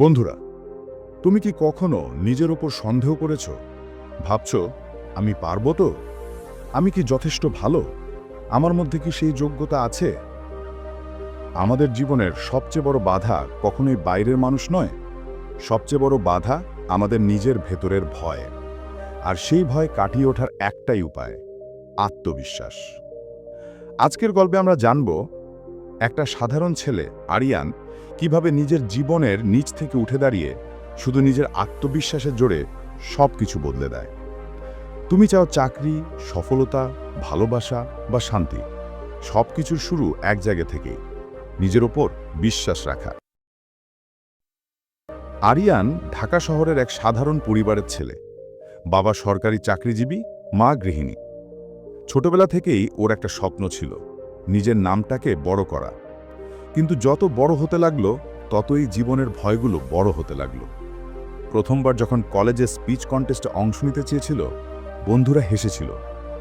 বন্ধুরা, তুমি কি কখনো নিজের ওপর সন্দেহ করেছ? ভাবছ, আমি পারব তো? আমি কি যথেষ্ট ভালো? আমার মধ্যে কি সেই যোগ্যতা আছে? আমাদের জীবনের সবচেয়ে বড় বাধা কখনোই বাইরের মানুষ নয়। সবচেয়ে বড় বাধা আমাদের নিজের ভেতরের ভয়। আর সেই ভয় কাটিয়ে ওঠার একটাই উপায়, আত্মবিশ্বাস। আজকের গল্পে আমরা জানব একটা সাধারণ ছেলে, আরিয়ান, কীভাবে নিজের জীবনের নিচ থেকে উঠে দাঁড়িয়ে শুধু নিজের আত্মবিশ্বাসের জোরে সব কিছু বদলে দেয়। তুমি চাও চাকরি, সফলতা, ভালোবাসা বা শান্তি। সব কিছুর শুরু এক জায়গা থেকেই। নিজের ওপর বিশ্বাস রাখা। আরিয়ান ঢাকা শহরের এক সাধারণ পরিবারের ছেলে। বাবা সরকারি চাকরিজীবী, মা গৃহিণী। ছোটবেলা থেকেই ওর একটা স্বপ্ন ছিল। নিজের নামটাকে বড় করা। কিন্তু যত বড় হতে লাগল, ততই জীবনের ভয়গুলো বড় হতে লাগল। প্রথমবার যখন কলেজে স্পিচ কন্টেস্টে অংশ নিতে চেয়েছিল, বন্ধুরা হেসেছিল,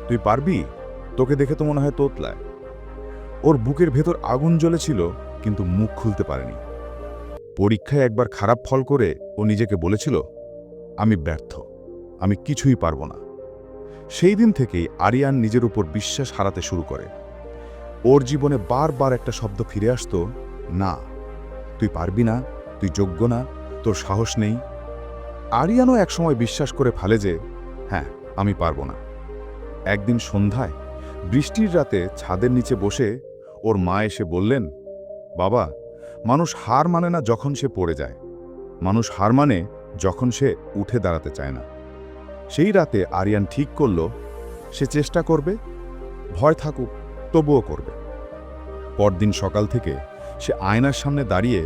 তুই পারবি? তোকে দেখে তো মনে হয় তোতলায়। ওর বুকের ভেতর আগুন জ্বলেছিল, কিন্তু মুখ খুলতে পারেনি। পরীক্ষায় একবার খারাপ ফল করে ও নিজেকে বলেছিল, আমি ব্যর্থ, আমি কিছুই পারব না। সেই দিন থেকেই আরিয়ান নিজের উপর বিশ্বাস হারাতে শুরু করে। ওর জীবনে বারবার একটা শব্দ ফিরে আসতো, না, তুই পারবি না, তুই যোগ্য না, তোর সাহস নেই। আরিয়ানও একসময় বিশ্বাস করে ফেলে যে হ্যাঁ আমি পারব না। একদিন সন্ধ্যায়, বৃষ্টির রাতে ছাদের নিচে বসে ওর মা এসে বললেন, বাবা, মানুষ হার মানে না যখন সে পড়ে যায়। মানুষ হার মানে যখন সে উঠে দাঁড়াতে চায় না। সেই রাতে আরিয়ান ঠিক করল, সে চেষ্টা করবে, ভয় থাকুক তবুও করবে। পরদিন সকাল থেকে সে আয়নার সামনে দাঁড়িয়ে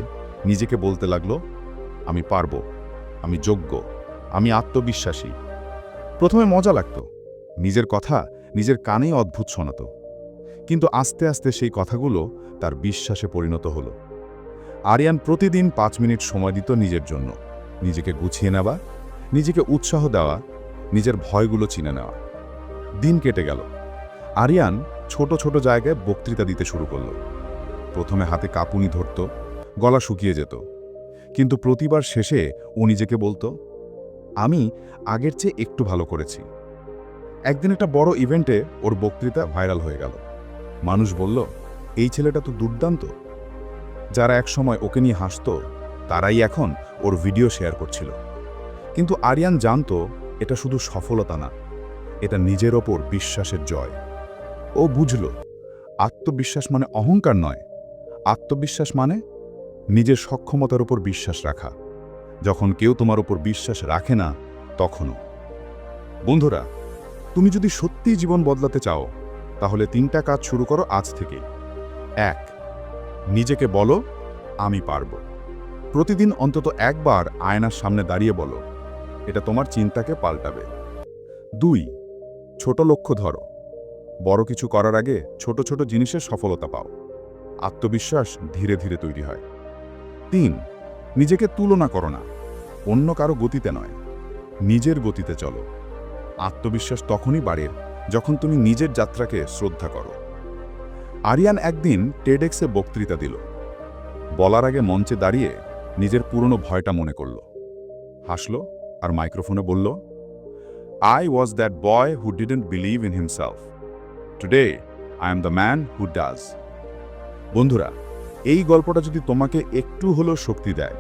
নিজেকে বলতে লাগল, আমি পারব, আমি যোগ্য, আমি আত্মবিশ্বাসী। প্রথমে মজা লাগতো, নিজের কথা নিজের কানেই অদ্ভুত শোনাত, কিন্তু আস্তে আস্তে সেই কথাগুলো তার বিশ্বাসে পরিণত হলো। আরিয়ান প্রতিদিন পাঁচ মিনিট সময় দিত নিজের জন্য, নিজেকে গুছিয়ে নেওয়া, নিজেকে উৎসাহ দেওয়া, নিজের ভয়গুলো চিনে নেওয়া। দিন কেটে গেল। আরিয়ান ছোট ছোট জায়গায় বক্তৃতা দিতে শুরু করল। প্রথমে হাতে কাঁপুনি ধরত, গলা শুকিয়ে যেত। কিন্তু প্রতিবার শেষে ও নিজেকে বলতো, আমি আগের চেয়ে একটু ভালো করেছি। একদিন একটা বড় ইভেন্টে ওর বক্তৃতা ভাইরাল হয়ে গেল। মানুষ বলল, এই ছেলেটা তো দুর্দান্ত। যারা একসময় ওকে নিয়ে হাসত, তারাই এখন ওর ভিডিও শেয়ার করছিল। কিন্তু আরিয়ান জানত, এটা শুধু সফলতা না, এটা নিজের ওপর বিশ্বাসের জয়। ও বুঝল, আত্মবিশ্বাস মানে অহংকার নয়। আত্মবিশ্বাস মানে নিজের সক্ষমতার উপর বিশ্বাস রাখা। যখন কেউ তোমার উপর বিশ্বাস রাখে না, তখনও। বন্ধুরা, তুমি যদি সত্যিই জীবন বদলাতে চাও, তাহলে তিনটা কাজ শুরু করো আজ থেকে। এক, নিজেকে বলো, আমি পারব। প্রতিদিন অন্তত একবার আয়নার সামনে দাঁড়িয়ে বলো, এটা তোমার চিন্তাকে পাল্টাবে। দুই, ছোট লক্ষ্য ধরো। বড় কিছু করার আগে ছোট ছোট জিনিসের সফলতা পাও। আত্মবিশ্বাস ধীরে ধীরে তৈরি হয়। তিন, নিজেকে তুলনা করো না। অন্য কারও গতিতে নয়। নিজের গতিতে চলো। আত্মবিশ্বাস তখনই বাড়ে যখন তুমি নিজের যাত্রাকে শ্রদ্ধা করো। আরিয়ান একদিন টেডেক্সে বক্তৃতা দিল। বলার আগে মঞ্চে দাঁড়িয়ে নিজের পুরনো ভয়টা মনে করল। হাসল আর মাইক্রোফোনে বলল I was that boy who didn't believe in himself today I am the man who does বন্ধুরা, এই গল্পটা যদি তোমাকে একটু হলেও শক্তি দেয়,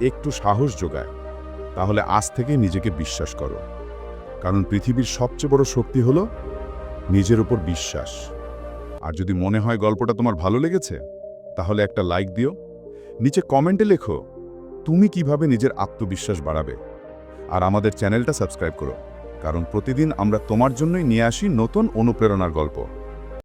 একটু সাহস যোগায়, তাহলে আজ থেকে নিজেকে বিশ্বাস করো। কারণ পৃথিবীর সবচেয়ে বড় শক্তি হলো নিজের উপর বিশ্বাস। আর যদি মনে হয় গল্পটা তোমার ভালো লেগেছে, তাহলে একটা লাইক দিও। নিচে কমেন্টে লেখো, তুমি কীভাবে নিজের আত্মবিশ্বাস বাড়াবে? আর আমাদের চ্যানেলটা সাবস্ক্রাইব করো। কারণ প্রতিদিন আমরা তোমার জন্যই নিয়ে আসি নতুন অনুপ্রেরণার গল্প।